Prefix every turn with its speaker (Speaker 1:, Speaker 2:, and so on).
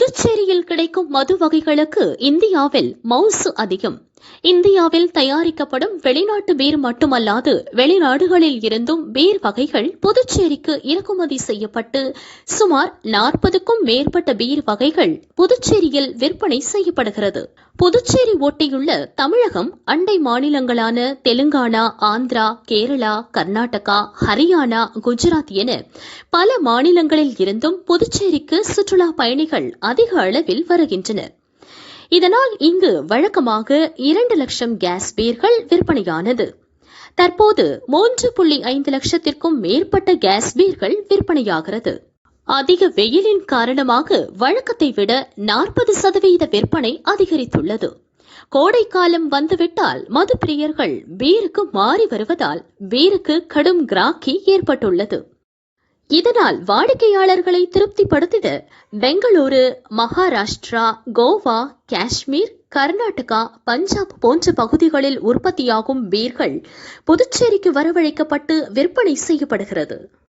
Speaker 1: புதுச்சேரியில் கிடைக்கும் மது வகைகளுக்கு இந்தியாவில் மவுசு அதிகம். இந்தியாவில் தயாரிக்கப்படும் வெளிநாட்டு பீர் மட்டுமல்லாது வெளிநாடுகளில் இருந்தும் பீர் வகைகள் புதுச்சேரிக்கு இறக்குமதி செய்யப்பட்டு சுமார் நாற்பதுக்கும் மேற்பட்ட பீர் வகைகள் புதுச்சேரியில் விற்பனை செய்யப்படுகிறது. புதுச்சேரி ஒட்டியுள்ள தமிழகம் அண்டை மாநிலங்களான தெலுங்கானா ஆந்திரா கேரளா கர்நாடகா ஹரியானா குஜராத் என பல மாநிலங்களில் இருந்தும் புதுச்சேரிக்கு சுற்றுலா பயணிகள் அதிக அளவில் வருகின்றனர். இதனால் இங்கு வழக்கமாக இரண்டு லட்சம் கேஸ் பீர்கள் விற்பனையானது. தற்போது மூன்று புள்ளி ஐந்து லட்சத்திற்கும் மேற்பட்ட கேஸ் பீர்கள் விற்பனையாகிறது. அதிக வெயிலின் காரணமாக வழக்கத்தை விட நாற்பது சதவீத விற்பனை அதிகரித்துள்ளது. கோடைக்காலம் வந்துவிட்டால் மது பிரியர்கள் பீருக்கு மாறி வருவதால் பீருக்கு கடும் கிராக்கி ஏற்பட்டுள்ளது. இதனால் வாடிக்கையாளர்களை திருப்திப்படுத்திட பெங்களூரு மகாராஷ்டிரா கோவா காஷ்மீர் கர்நாடகா பஞ்சாப் போன்ற பகுதிகளில் உற்பத்தியாகும் பீர்கள் புதுச்சேரிக்கு வரவழைக்கப்பட்டு விற்பனை செய்யப்படுகிறது.